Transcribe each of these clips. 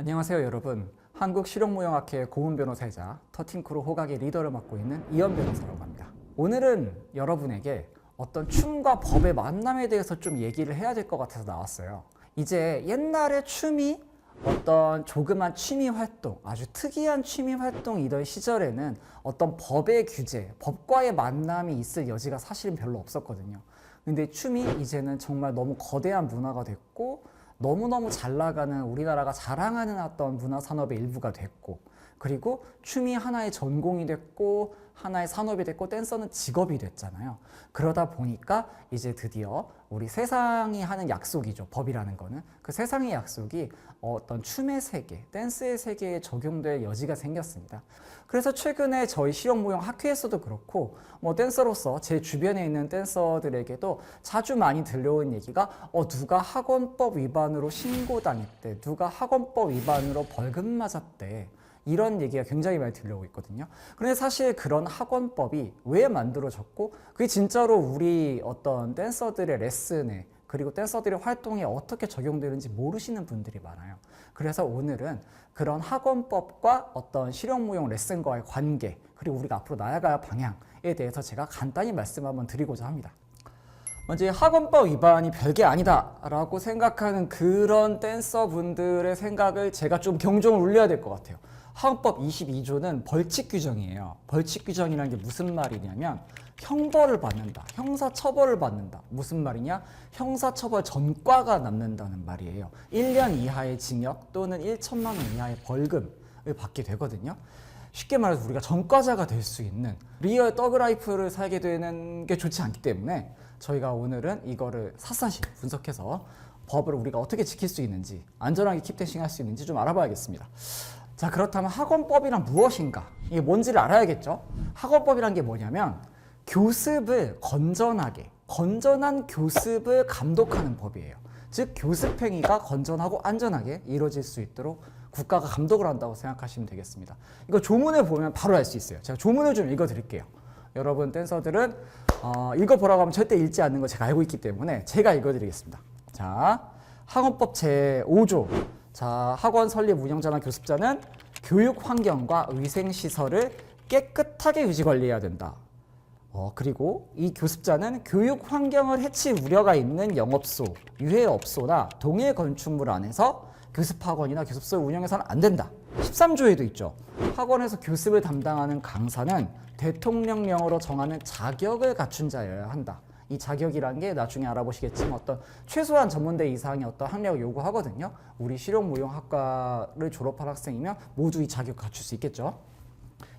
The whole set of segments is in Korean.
안녕하세요 여러분. 한국 실용무용학회 고문 변호사이자 터팅크루 호각의 리더를 맡고 있는 이현 변호사라고 합니다. 오늘은 여러분에게 어떤 춤과 법의 만남에 대해서 좀 얘기를 해야 될 것 같아서 나왔어요. 이제 옛날에 춤이 어떤 조그만 취미 활동, 아주 특이한 취미 활동이던 시절에는 어떤 법의 규제, 법과의 만남이 있을 여지가 사실은 별로 없었거든요. 근데 춤이 이제는 정말 너무 거대한 문화가 됐고 너무너무 잘 나가는 우리나라가 자랑하는 어떤 문화 산업의 일부가 됐고 그리고 춤이 하나의 전공이 됐고 하나의 산업이 됐고 댄서는 직업이 됐잖아요. 그러다 보니까 이제 드디어 우리 세상이 하는 약속이죠. 법이라는 거는 그 세상의 약속이 어떤 춤의 세계, 댄스의 세계에 적용될 여지가 생겼습니다. 그래서 최근에 저희 실용무용 학회에서도 그렇고 뭐 댄서로서 제 주변에 있는 댄서들에게도 자주 많이 들려온 얘기가 어 누가 학원법 위반으로 신고당했대, 누가 학원법 위반으로 벌금 맞았대. 이런 얘기가 굉장히 많이 들려오고 있거든요. 그런데 사실 그런 학원법이 왜 만들어졌고 그게 진짜로 우리 어떤 댄서들의 레슨에 그리고 댄서들의 활동에 어떻게 적용되는지 모르시는 분들이 많아요. 그래서 오늘은 그런 학원법과 어떤 실용무용 레슨과의 관계 그리고 우리가 앞으로 나아갈 방향에 대해서 제가 간단히 말씀 한번 드리고자 합니다. 먼저 이 학원법 위반이 별게 아니다라고 생각하는 그런 댄서분들의 생각을 제가 좀 경종을 울려야 될 것 같아요. 학원법 22조는 벌칙 규정이에요. 벌칙 규정이라는 게 무슨 말이냐면 형벌을 받는다. 형사 처벌을 받는다. 무슨 말이냐? 형사 처벌 전과가 남는다는 말이에요. 1년 이하의 징역 또는 1천만 원 이하의 벌금을 받게 되거든요. 쉽게 말해서 우리가 전과자가 될 수 있는 리얼 더그라이프를 살게 되는 게 좋지 않기 때문에 저희가 오늘은 이거를 샅샅이 분석해서 법을 우리가 어떻게 지킬 수 있는지 안전하게 킵대싱 할 수 있는지 좀 알아봐야겠습니다. 자 그렇다면 학원법이란 무엇인가? 이게 뭔지를 알아야겠죠. 학원법이란 게 뭐냐면 교습을 건전하게 건전한 교습을 감독하는 법이에요. 즉 교습 행위가 건전하고 안전하게 이루어질 수 있도록 국가가 감독을 한다고 생각하시면 되겠습니다. 이거 조문을 보면 바로 알 수 있어요. 제가 조문을 좀 읽어 드릴게요. 여러분 댄서들은 어, 읽어보라고 하면 절대 읽지 않는 거 제가 알고 있기 때문에 제가 읽어드리겠습니다. 자, 학원법 제 5조. 자, 학원 설립 운영자나 교습자는 교육 환경과 위생 시설을 깨끗하게 유지 관리해야 된다. 어, 그리고 이 교습자는 교육 환경을 해칠 우려가 있는 영업소, 유해업소나 동일 건축물 안에서 교습학원이나 교습소를 운영해서는 안 된다. 13조에도 있죠. 학원에서 교습을 담당하는 강사는 대통령령으로 정하는 자격을 갖춘 자여야 한다. 이 자격이란 게 나중에 알아보시겠지만 어떤 최소한 전문대 이상의 어떤 학력을 요구하거든요. 우리 실용무용학과를 졸업한 학생이면 모두 이 자격 갖출 수 있겠죠.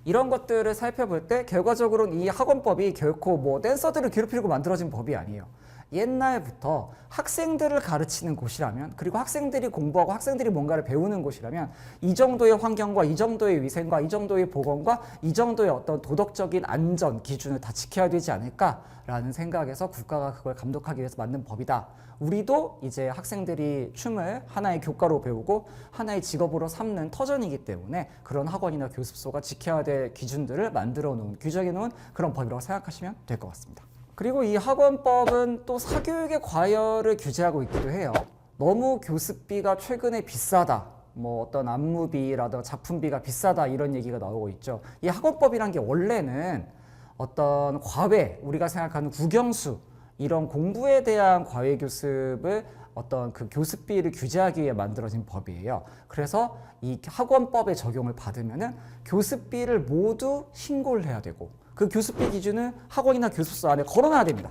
이런 것들을 살펴볼 때 결과적으로는 이 학원법이 결코 뭐 댄서들을 괴롭히려고 만들어진 법이 아니에요. 옛날부터 학생들을 가르치는 곳이라면 그리고 학생들이 공부하고 학생들이 뭔가를 배우는 곳이라면 이 정도의 환경과 이 정도의 위생과 이 정도의 보건과 이 정도의 어떤 도덕적인 안전 기준을 다 지켜야 되지 않을까라는 생각에서 국가가 그걸 감독하기 위해서 만든 법이다. 우리도 이제 학생들이 춤을 하나의 교과로 배우고 하나의 직업으로 삼는 터전이기 때문에 그런 학원이나 교습소가 지켜야 될 기준들을 만들어 놓은 규정해 놓은 그런 법이라고 생각하시면 될 것 같습니다. 그리고 이 학원법은 또 사교육의 과열을 규제하고 있기도 해요. 너무 교습비가 최근에 비싸다. 뭐 어떤 안무비라든가 작품비가 비싸다 이런 얘기가 나오고 있죠. 이 학원법이란 게 원래는 어떤 과외, 우리가 생각하는 국영수 이런 공부에 대한 과외 교습을 어떤 그 교습비를 규제하기 위해 만들어진 법이에요. 그래서 이 학원법의 적용을 받으면은 교습비를 모두 신고를 해야 되고 그 교습비 기준은 학원이나 교습소 안에 걸어놔야 됩니다.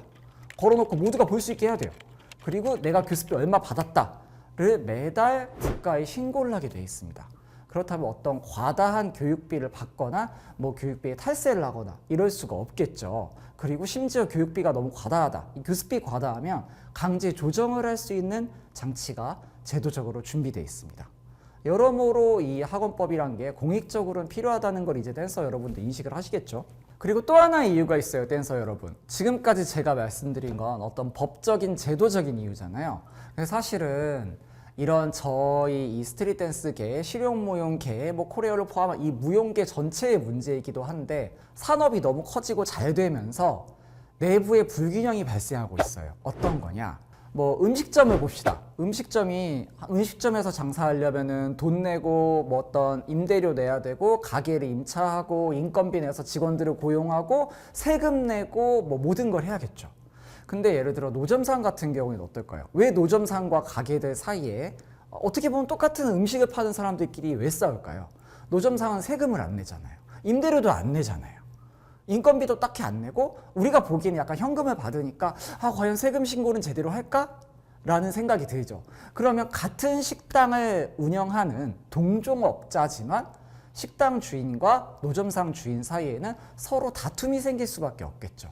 걸어놓고 모두가 볼 수 있게 해야 돼요. 그리고 내가 교습비 얼마 받았다를 매달 국가에 신고를 하게 돼 있습니다. 그렇다면 어떤 과다한 교육비를 받거나 뭐 교육비에 탈세를 하거나 이럴 수가 없겠죠. 그리고 심지어 교육비가 너무 과다하다. 이 교습비 과다하면 강제 조정을 할 수 있는 장치가 제도적으로 준비되어 있습니다. 여러모로 이 학원법이란 게 공익적으로는 필요하다는 걸 이제 댄서 여러분들 인식을 하시겠죠. 그리고 또 하나의 이유가 있어요, 댄서 여러분. 지금까지 제가 말씀드린 건 어떤 법적인 제도적인 이유잖아요. 그래서 사실은 이런 저희 이 스트릿 댄스계, 실용 무용계, 뭐 코레오를 포함한 이 무용계 전체의 문제이기도 한데 산업이 너무 커지고 잘 되면서 내부에 불균형이 발생하고 있어요. 어떤 거냐? 뭐 음식점을 봅시다. 음식점이 음식점에서 장사하려면은 돈 내고 뭐 어떤 임대료 내야 되고 가게를 임차하고 인건비 내서 직원들을 고용하고 세금 내고 뭐 모든 걸 해야겠죠. 근데 예를 들어 노점상 같은 경우에는 어떨까요? 왜 노점상과 가게들 사이에 어떻게 보면 똑같은 음식을 파는 사람들끼리 왜 싸울까요? 노점상은 세금을 안 내잖아요. 임대료도 안 내잖아요. 인건비도 딱히 안 내고 우리가 보기에는 약간 현금을 받으니까 아 과연 세금 신고는 제대로 할까? 라는 생각이 들죠. 그러면 같은 식당을 운영하는 동종업자지만 식당 주인과 노점상 주인 사이에는 서로 다툼이 생길 수밖에 없겠죠.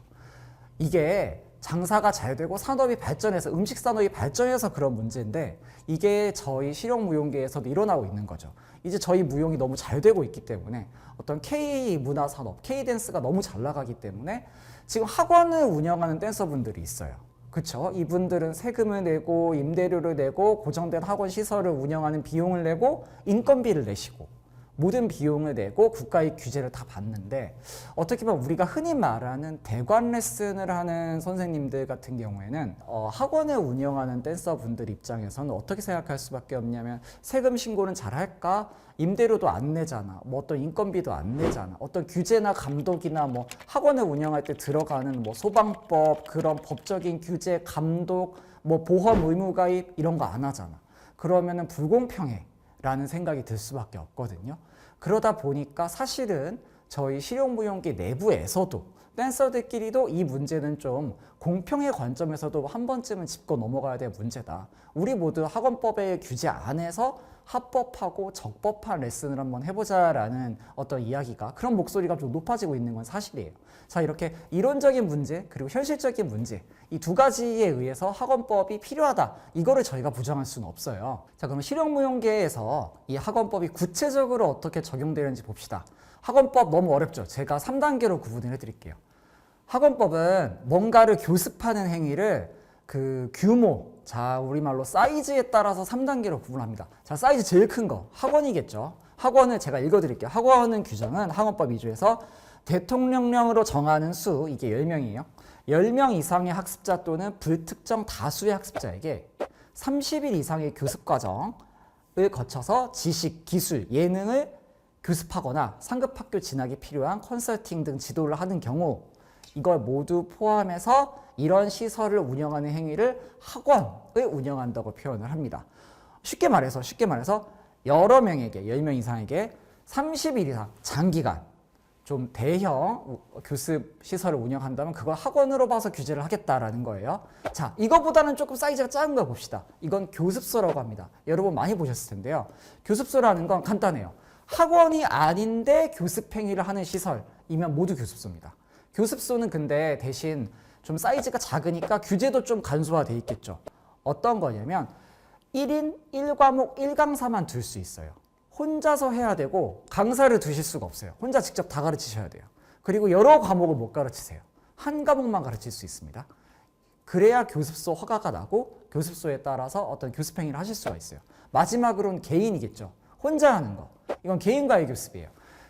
이게 장사가 잘 되고 산업이 발전해서 음식 산업이 발전해서 그런 문제인데 이게 저희 실용 무용계에서도 일어나고 있는 거죠. 이제 저희 무용이 너무 잘 되고 있기 때문에 어떤 K 문화 산업, K 댄스가 너무 잘 나가기 때문에 지금 학원을 운영하는 댄서분들이 있어요. 그렇죠? 이분들은 세금을 내고 임대료를 내고 고정된 학원 시설을 운영하는 비용을 내고 인건비를 내시고 모든 비용을 내고 국가의 규제를 다 받는데 어떻게 보면 우리가 흔히 말하는 대관 레슨을 하는 선생님들 같은 경우에는 어, 학원을 운영하는 댄서분들 입장에서는 어떻게 생각할 수밖에 없냐면 세금 신고는 잘 할까? 임대료도 안 내잖아. 뭐 어떤 인건비도 안 내잖아. 어떤 규제나 감독이나 뭐 학원을 운영할 때 들어가는 뭐 소방법 그런 법적인 규제, 감독, 뭐 보험 의무 가입 이런 거 안 하잖아. 그러면은 불공평해 라는 생각이 들 수밖에 없거든요. 그러다 보니까 사실은 저희 실용무용기 내부에서도 댄서들끼리도 이 문제는 좀 공평의 관점에서도 한 번쯤은 짚고 넘어가야 될 문제다. 우리 모두 학원법의 규제 안에서 합법하고 적법한 레슨을 한번 해보자라는 어떤 이야기가 그런 목소리가 좀 높아지고 있는 건 사실이에요. 자 이렇게 이론적인 문제 그리고 현실적인 문제 이 두 가지에 의해서 학원법이 필요하다 이거를 저희가 부정할 수는 없어요. 자 그럼 실용무용계에서 이 학원법이 구체적으로 어떻게 적용되는지 봅시다. 학원법 너무 어렵죠. 제가 3단계로 구분을 해드릴게요. 학원법은 뭔가를 교습하는 행위를 그 규모, 자, 우리말로 사이즈에 따라서 3단계로 구분합니다. 자, 사이즈 제일 큰 거, 학원이겠죠. 학원을 제가 읽어드릴게요. 학원은 규정은 학원법 2조에서 대통령령으로 정하는 수, 이게 10명이에요. 10명 이상의 학습자 또는 불특정 다수의 학습자에게 30일 이상의 교습 과정을 거쳐서 지식, 기술, 예능을 교습하거나 상급 학교 진학이 필요한 컨설팅 등 지도를 하는 경우 이걸 모두 포함해서 이런 시설을 운영하는 행위를 학원을 운영한다고 표현을 합니다. 쉽게 말해서 쉽게 말해서 여러 명에게 10명 이상에게 30일 이상 장기간 좀 대형 교습 시설을 운영한다면 그걸 학원으로 봐서 규제를 하겠다라는 거예요. 자, 이거보다는 조금 사이즈가 작은 거 봅시다. 이건 교습소라고 합니다. 여러분 많이 보셨을 텐데요. 교습소라는 건 간단해요. 학원이 아닌데 교습 행위를 하는 시설이면 모두 교습소입니다. 교습소는 근데 대신 좀 사이즈가 작으니까 규제도 좀 간소화돼 있겠죠. 어떤 거냐면 1인 1과목 1강사만 둘 수 있어요. 혼자서 해야 되고 강사를 두실 수가 없어요. 혼자 직접 다 가르치셔야 돼요. 그리고 여러 과목을 못 가르치세요. 한 과목만 가르칠 수 있습니다. 그래야 교습소 허가가 나고 교습소에 따라서 어떤 교습 행위를 하실 수가 있어요. 마지막으로는 개인이겠죠. 혼자 하는 거. 이건 개인과의 교습이에요.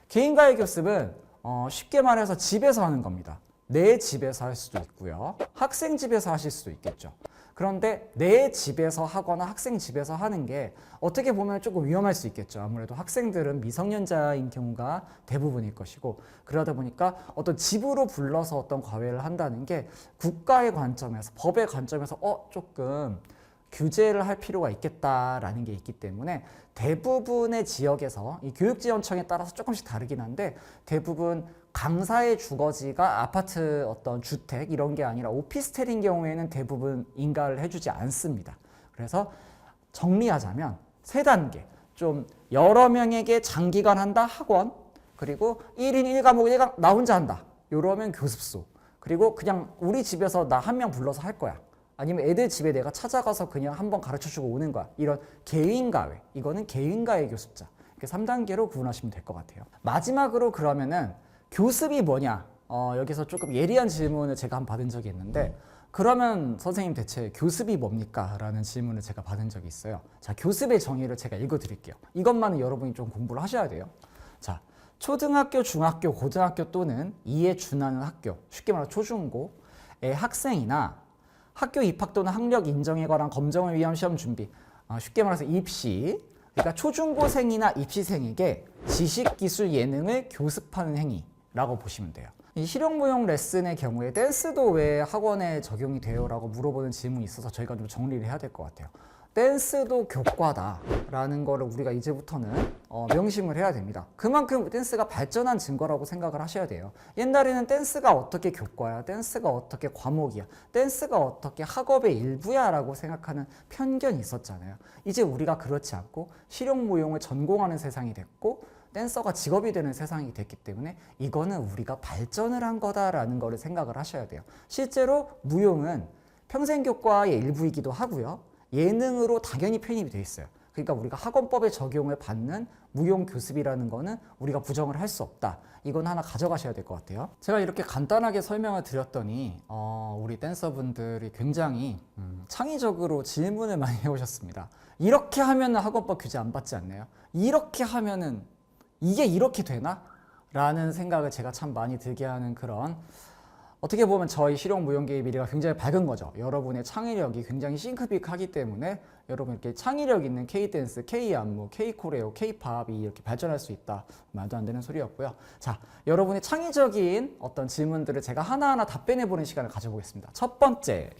개인과의 교습은 어, 쉽게 말해서 집에서 하는 겁니다. 내 집에서 할 수도 있고요. 학생 집에서 하실 수도 있겠죠. 그런데 내 집에서 하거나 학생 집에서 하는 게 어떻게 보면 조금 위험할 수 있겠죠. 아무래도 학생들은 미성년자인 경우가 대부분일 것이고 그러다 보니까 어떤 집으로 불러서 어떤 과외를 한다는 게 국가의 관점에서 법의 관점에서 어 조금 규제를 할 필요가 있겠다라는 게 있기 때문에 대부분의 지역에서 이 교육지원청에 따라서 조금씩 다르긴 한데 대부분 강사의 주거지가 아파트 어떤 주택 이런 게 아니라 오피스텔인 경우에는 대부분 인가를 해주지 않습니다. 그래서 정리하자면 세 단계 좀 여러 명에게 장기간 한다 학원 그리고 1인 1과목 1강 나 혼자 한다 이러면 교습소 그리고 그냥 우리 집에서 나 한 명 불러서 할 거야 아니면 애들 집에 내가 찾아가서 그냥 한번 가르쳐 주고 오는 거야. 이런 개인가외. 이거는 개인가외 교습자. 이렇게 3단계로 구분하시면 될 것 같아요. 마지막으로 그러면은 교습이 뭐냐? 어, 여기서 조금 예리한 질문을 제가 한번 받은 적이 있는데 그러면 선생님 대체 교습이 뭡니까? 라는 질문을 제가 받은 적이 있어요. 자, 교습의 정의를 제가 읽어 드릴게요. 이것만은 여러분이 좀 공부를 하셔야 돼요. 자, 초등학교, 중학교, 고등학교 또는 이에 준하는 학교, 쉽게 말해 초중고의 학생이나 학교 입학 또는 학력 인정에 관한 검정을 위한 시험 준비. 아, 쉽게 말해서 입시. 그러니까 초중고생이나 입시생에게 지식, 기술, 예능을 교습하는 행위 라고 보시면 돼요. 이 실용무용 레슨의 경우에 댄스도 왜 학원에 적용이 돼요 라고 물어보는 질문이 있어서 저희가 좀 정리를 해야 될 것 같아요. 댄스도 교과다라는 거를 우리가 이제부터는 어, 명심을 해야 됩니다. 그만큼 댄스가 발전한 증거라고 생각을 하셔야 돼요. 옛날에는 댄스가 어떻게 교과야, 댄스가 어떻게 과목이야, 댄스가 어떻게 학업의 일부야라고 생각하는 편견이 있었잖아요. 이제 우리가 그렇지 않고 실용무용을 전공하는 세상이 됐고 댄서가 직업이 되는 세상이 됐기 때문에 이거는 우리가 발전을 한 거다라는 거를 생각을 하셔야 돼요. 실제로 무용은 평생 교과의 일부이기도 하고요. 예능으로 당연히 편입이 돼 있어요. 그러니까 우리가 학원법에 적용을 받는 무용 교습이라는 거는 우리가 부정을 할 수 없다. 이건 하나 가져가셔야 될 것 같아요. 제가 이렇게 간단하게 설명을 드렸더니 어, 우리 댄서분들이 굉장히 음, 창의적으로 질문을 많이 해오셨습니다. 이렇게 하면 학원법 규제 안 받지 않나요? 이렇게 하면은 이게 이렇게 되나? 라는 생각을 제가 참 많이 들게 하는 그런 어떻게 보면 저희 실용 무용계의 미래가 굉장히 밝은 거죠. 여러분의 창의력이 굉장히 싱크빅하기 때문에 여러분 이렇게 창의력 있는 K-댄스, K-안무, K-코레오, K-팝이 이렇게 발전할 수 있다. 말도 안 되는 소리였고요. 자, 여러분의 창의적인 어떤 질문들을 제가 하나하나 답변해 보는 시간을 가져보겠습니다. 첫 번째,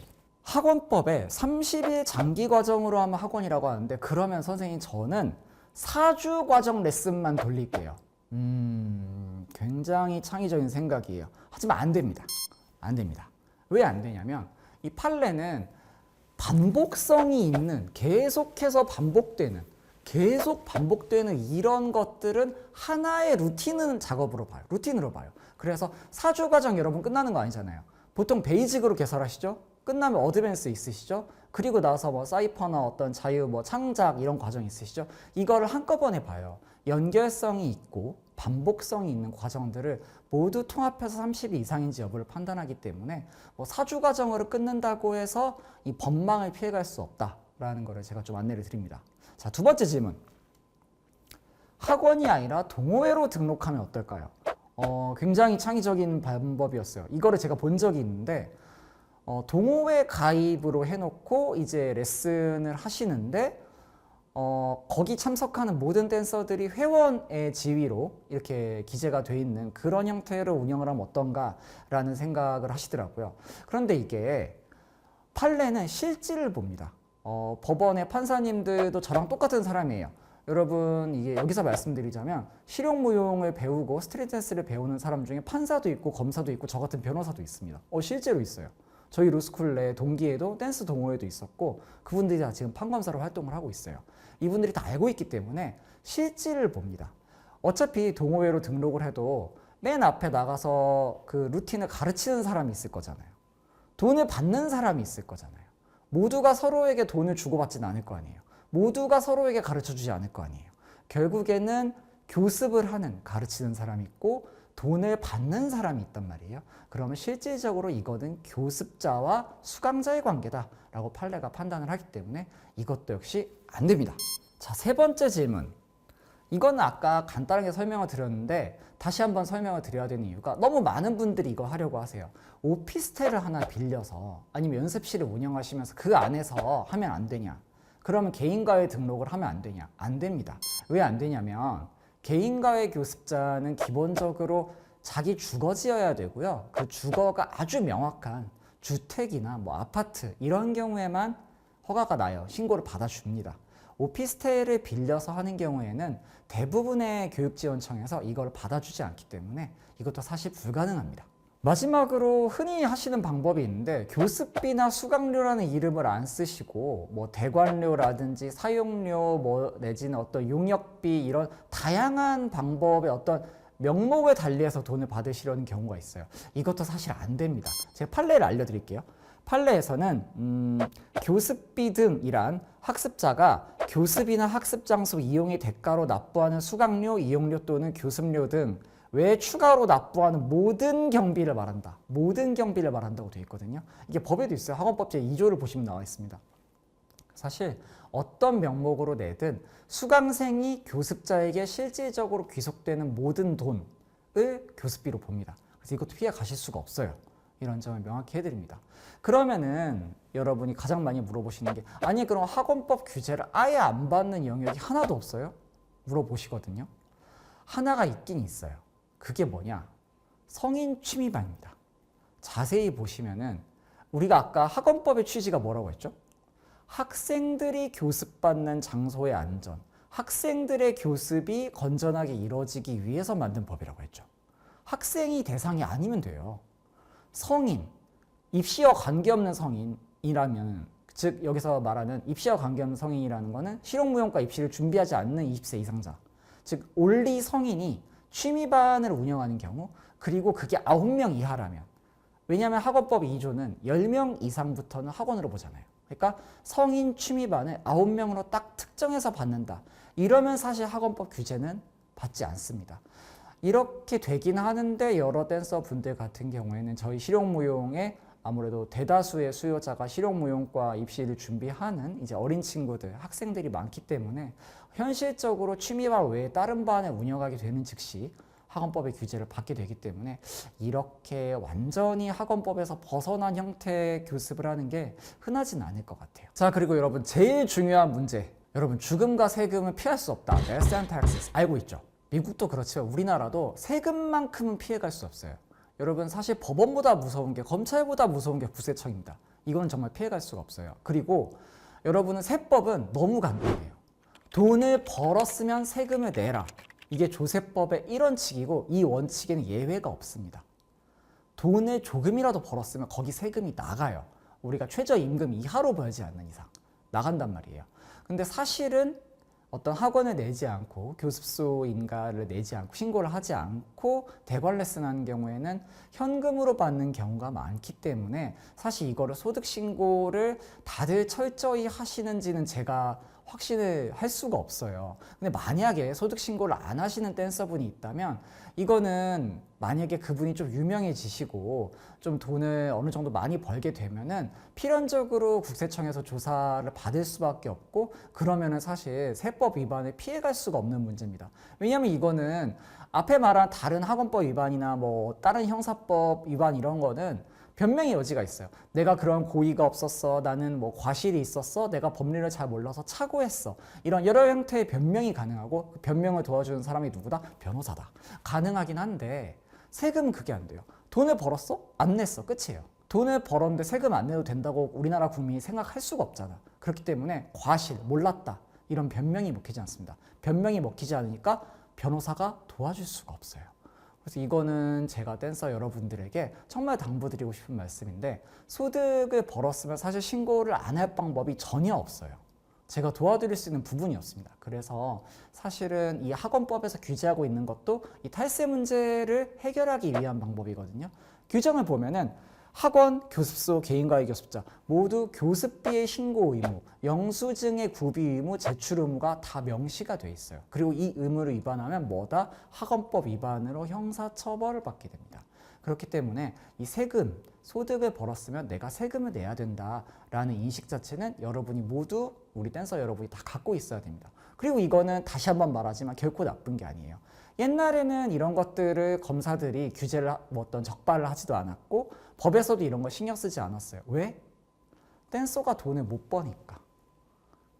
학원법에 30일 장기 과정으로 하면 학원이라고 하는데 그러면 선생님 저는 4주 과정 레슨만 돌릴게요. 음, 굉장히 창의적인 생각이에요. 하지만 안 됩니다. 안 됩니다. 왜 안 되냐면 이 판례는 반복성이 있는 계속해서 반복되는 계속 반복되는 이런 것들은 하나의 루틴은 작업으로 봐요. 루틴으로 봐요. 그래서 사주 과정 여러분 끝나는 거 아니잖아요. 보통 베이직으로 개설하시죠? 끝나면 어드밴스 있으시죠? 그리고 나서 뭐 사이퍼나 어떤 자유 뭐 창작 이런 과정 있으시죠? 이거를 한꺼번에 봐요. 연결성이 있고 반복성이 있는 과정들을 모두 통합해서 30일 이상인지 여부를 판단하기 때문에 뭐 사주 과정으로 끊는다고 해서 이 법망을 피해갈 수 없다라는 거를 제가 좀 안내를 드립니다. 자, 두 번째 질문. 학원이 아니라 동호회로 등록하면 어떨까요? 어, 굉장히 창의적인 방법이었어요. 이거를 제가 본 적이 있는데 어, 동호회 가입으로 해놓고 이제 레슨을 하시는데 어, 거기 참석하는 모든 댄서들이 회원의 지위로 이렇게 기재가 돼 있는 그런 형태로 운영을 하면 어떤가라는 생각을 하시더라고요. 그런데 이게 판례는 실질을 봅니다. 어, 법원의 판사님들도 저랑 똑같은 사람이에요. 여러분 이게 여기서 말씀드리자면 실용무용을 배우고 스트리트 댄스를 배우는 사람 중에 판사도 있고 검사도 있고 저 같은 변호사도 있습니다. 어, 실제로 있어요. 저희 로스쿨 내 동기에도 댄스 동호회도 있었고 그분들이 다 지금 판검사로 활동을 하고 있어요. 이분들이 다 알고 있기 때문에 실질을 봅니다. 어차피 동호회로 등록을 해도 맨 앞에 나가서 그 루틴을 가르치는 사람이 있을 거잖아요. 돈을 받는 사람이 있을 거잖아요. 모두가 서로에게 돈을 주고받지는 않을 거 아니에요. 모두가 서로에게 가르쳐 주지 않을 거 아니에요. 결국에는 교습을 하는 가르치는 사람이 있고 돈을 받는 사람이 있단 말이에요. 그러면 실질적으로 이거는 교습자와 수강자의 관계다라고 판례가 판단을 하기 때문에 이것도 역시 안 됩니다. 자, 세 번째 질문. 이거는 아까 간단하게 설명을 드렸는데 다시 한번 설명을 드려야 되는 이유가 너무 많은 분들이 이거 하려고 하세요. 오피스텔을 하나 빌려서 아니면 연습실을 운영하시면서 그 안에서 하면 안 되냐? 그러면 개인과외 등록을 하면 안 되냐? 안 됩니다. 왜 안 되냐면 개인과외 교습자는 기본적으로 자기 주거지여야 되고요. 그 주거가 아주 명확한 주택이나 뭐 아파트 이런 경우에만 허가가 나요. 신고를 받아줍니다. 오피스텔을 빌려서 하는 경우에는 대부분의 교육지원청에서 이걸 받아주지 않기 때문에 이것도 사실 불가능합니다. 마지막으로 흔히 하시는 방법이 있는데 교습비나 수강료라는 이름을 안 쓰시고 뭐 대관료라든지 사용료 뭐 내지는 어떤 용역비 이런 다양한 방법의 어떤 명목을 달리해서 돈을 받으시려는 경우가 있어요. 이것도 사실 안 됩니다. 제가 판례를 알려드릴게요. 판례에서는 음, 교습비 등이란 학습자가 교습이나 학습 장소 이용의 대가로 납부하는 수강료, 이용료 또는 교습료 등 외 추가로 납부하는 모든 경비를 말한다. 모든 경비를 말한다고 되어 있거든요. 이게 법에도 있어요. 학원법 제2조를 보시면 나와 있습니다. 사실 어떤 명목으로 내든 수강생이 교습자에게 실질적으로 귀속되는 모든 돈을 교습비로 봅니다. 그래서 이것도 피해 가실 수가 없어요. 이런 점을 명확히 해드립니다. 그러면은 여러분이 가장 많이 물어보시는 게 아니 그럼 학원법 규제를 아예 안 받는 영역이 하나도 없어요? 물어보시거든요. 하나가 있긴 있어요. 그게 뭐냐? 성인 취미반입니다. 자세히 보시면은 우리가 아까 학원법의 취지가 뭐라고 했죠? 학생들이 교습받는 장소의 안전, 학생들의 교습이 건전하게 이루어지기 위해서 만든 법이라고 했죠. 학생이 대상이 아니면 돼요. 성인, 입시와 관계없는 성인이라면 즉 여기서 말하는 입시와 관계없는 성인이라는 것은 실용무용과 입시를 준비하지 않는 20세 이상자 즉 올리 성인이 취미반을 운영하는 경우 그리고 그게 9명 이하라면 왜냐하면 학원법 2조는 10명 이상부터는 학원으로 보잖아요. 그러니까 성인 취미반을 9명으로 딱 특정해서 받는다. 이러면 사실 학원법 규제는 받지 않습니다. 이렇게 되긴 하는데 여러 댄서 분들 같은 경우에는 저희 실용무용에 아무래도 대다수의 수요자가 실용무용과 입시를 준비하는 이제 어린 친구들, 학생들이 많기 때문에 현실적으로 취미반 외에 다른 반을 운영하게 되는 즉시 학원법의 규제를 받게 되기 때문에 이렇게 완전히 학원법에서 벗어난 형태의 교습을 하는 게 흔하진 않을 것 같아요. 자, 그리고 여러분 제일 중요한 문제. 여러분 죽음과 세금은 피할 수 없다. Death and taxes. 알고 있죠? 미국도 그렇지만 우리나라도 세금만큼은 피해갈 수 없어요. 여러분 사실 법원보다 무서운 게 검찰보다 무서운 게 국세청입니다. 이건 정말 피해갈 수가 없어요. 그리고 여러분은 세법은 너무 간단해요. 돈을 벌었으면 세금을 내라. 이게 조세법의 1원칙이고 이 원칙에는 예외가 없습니다. 돈을 조금이라도 벌었으면 거기 세금이 나가요. 우리가 최저임금 이하로 벌지 않는 이상 나간단 말이에요. 근데 사실은 어떤 학원을 내지 않고 교습소 인가를 내지 않고 신고를 하지 않고 대관 레슨 하는 경우에는 현금으로 받는 경우가 많기 때문에 사실 이거를 소득 신고를 다들 철저히 하시는지는 제가 확신을 할 수가 없어요. 근데 만약에 소득 신고를 안 하시는 댄서분이 있다면 이거는 만약에 그분이 좀 유명해지시고 좀 돈을 어느 정도 많이 벌게 되면은 필연적으로 국세청에서 조사를 받을 수밖에 없고 그러면은 사실 세법 위반을 피해갈 수가 없는 문제입니다. 왜냐하면 이거는 앞에 말한 다른 학원법 위반이나 뭐 다른 형사법 위반 이런 거는 변명의 여지가 있어요. 내가 그런 고의가 없었어. 나는 뭐 과실이 있었어. 내가 법률을 잘 몰라서 착오했어. 이런 여러 형태의 변명이 가능하고 그 변명을 도와주는 사람이 누구다? 변호사다. 가능하긴 한데 세금은 그게 안 돼요. 돈을 벌었어? 안 냈어. 끝이에요. 돈을 벌었는데 세금 안 내도 된다고 우리나라 국민이 생각할 수가 없잖아. 그렇기 때문에 과실, 몰랐다. 이런 변명이 먹히지 않습니다. 변명이 먹히지 않으니까 변호사가 도와줄 수가 없어요. 그래서 이거는 제가 댄서 여러분들에게 정말 당부드리고 싶은 말씀인데 소득을 벌었으면 사실 신고를 안 할 방법이 전혀 없어요. 제가 도와드릴 수 있는 부분이었습니다. 그래서 사실은 이 학원법에서 규제하고 있는 것도 이 탈세 문제를 해결하기 위한 방법이거든요. 규정을 보면은 학원, 교습소, 개인과외 교습자 모두 교습비의 신고 의무, 영수증의 구비 의무, 제출 의무가 다 명시가 돼 있어요. 그리고 이 의무를 위반하면 뭐다? 학원법 위반으로 형사 처벌을 받게 됩니다. 그렇기 때문에 이 세금, 소득을 벌었으면 내가 세금을 내야 된다라는 인식 자체는 여러분이 모두 우리 댄서 여러분이 다 갖고 있어야 됩니다. 그리고 이거는 다시 한번 말하지만 결코 나쁜 게 아니에요. 옛날에는 이런 것들을 검사들이 규제를 하- 뭐 어떤 적발을 하지도 않았고 법에서도 이런 거 신경 쓰지 않았어요. 왜? 댄서가 돈을 못 버니까.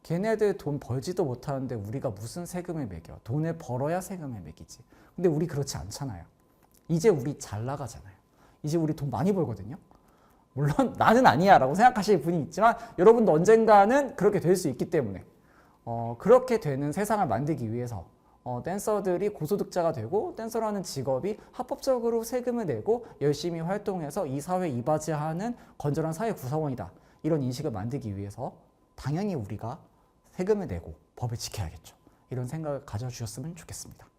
걔네들 돈 벌지도 못하는데 우리가 무슨 세금을 매겨? 돈을 벌어야 세금을 매기지. 근데 우리 그렇지 않잖아요. 이제 우리 잘 나가잖아요. 이제 우리 돈 많이 벌거든요. 물론 나는 아니야 라고 생각하실 분이 있지만 여러분도 언젠가는 그렇게 될 수 있기 때문에 어, 그렇게 되는 세상을 만들기 위해서 어, 댄서들이 고소득자가 되고 댄서라는 직업이 합법적으로 세금을 내고 열심히 활동해서 이 사회 이바지하는 건전한 사회 구성원이다 이런 인식을 만들기 위해서 당연히 우리가 세금을 내고 법을 지켜야겠죠 이런 생각을 가져주셨으면 좋겠습니다.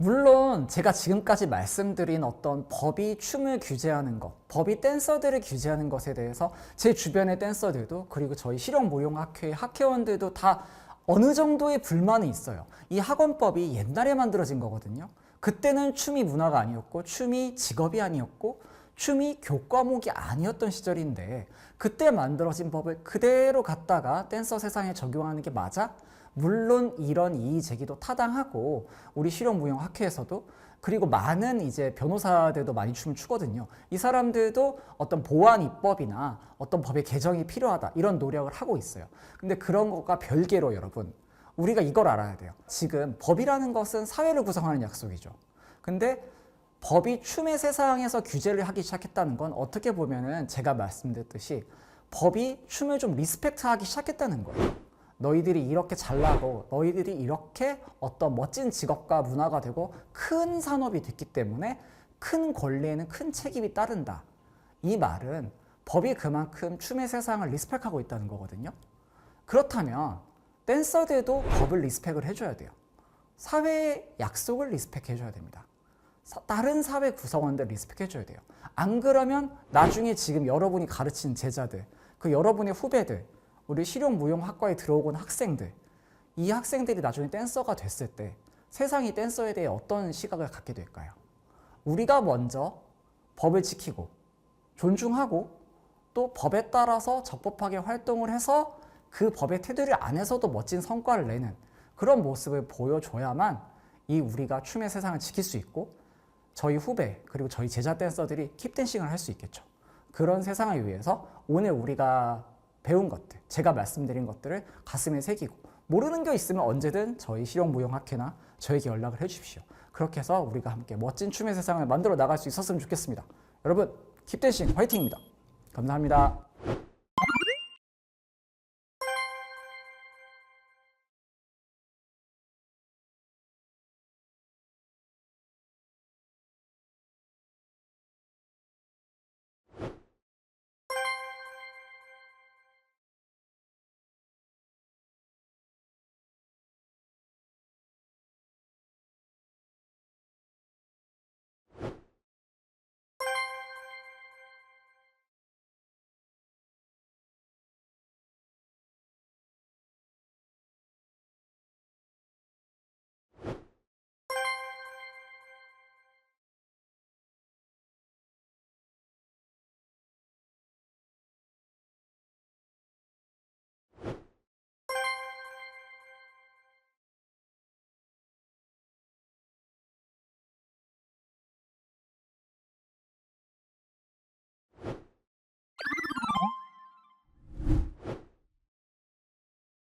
물론 제가 지금까지 말씀드린 어떤 법이 춤을 규제하는 것, 법이 댄서들을 규제하는 것에 대해서 제 주변의 댄서들도 그리고 저희 실용무용학회의 학회원들도 다 어느 정도의 불만이 있어요. 이 학원법이 옛날에 만들어진 거거든요. 그때는 춤이 문화가 아니었고 춤이 직업이 아니었고 춤이 교과목이 아니었던 시절인데 그때 만들어진 법을 그대로 갖다가 댄서 세상에 적용하는 게 맞아? 물론 이런 이의 제기도 타당하고 우리 실용무용학회에서도 그리고 많은 이제 변호사들도 많이 춤을 추거든요. 이 사람들도 어떤 보안 입법이나 어떤 법의 개정이 필요하다 이런 노력을 하고 있어요. 근데 그런 것과 별개로 여러분 우리가 이걸 알아야 돼요. 지금 법이라는 것은 사회를 구성하는 약속이죠. 근데 법이 춤의 세상에서 규제를 하기 시작했다는 건 어떻게 보면은 제가 말씀드렸듯이 법이 춤을 좀 리스펙트하기 시작했다는 거예요. 너희들이 이렇게 잘나고 너희들이 이렇게 어떤 멋진 직업과 문화가 되고 큰 산업이 됐기 때문에 큰 권리에는 큰 책임이 따른다. 이 말은 법이 그만큼 춤의 세상을 리스펙하고 있다는 거거든요. 그렇다면 댄서들도 법을 리스펙을 해줘야 돼요. 사회의 약속을 리스펙해줘야 됩니다. 사- 다른 사회 구성원들 리스펙해줘야 돼요. 안 그러면 나중에 지금 여러분이 가르치는 제자들, 그 여러분의 후배들, 우리 실용 무용 학과에 들어오는 학생들, 이 학생들이 나중에 댄서가 됐을 때 세상이 댄서에 대해 어떤 시각을 갖게 될까요? 우리가 먼저 법을 지키고 존중하고 또 법에 따라서 적법하게 활동을 해서 그 법의 테두리 안에서도 멋진 성과를 내는 그런 모습을 보여줘야만 이 우리가 춤의 세상을 지킬 수 있고 저희 후배 그리고 저희 제자 댄서들이 킵댄싱을 할 수 있겠죠. 그런 세상을 위해서 오늘 우리가 배운 것들, 제가 말씀드린 것들을 가슴에 새기고 모르는 게 있으면 언제든 저희 실용무용학회나 저에게 연락을 해주십시오. 그렇게 해서 우리가 함께 멋진 춤의 세상을 만들어 나갈 수 있었으면 좋겠습니다. 여러분, 킵댄싱 화이팅입니다. 감사합니다.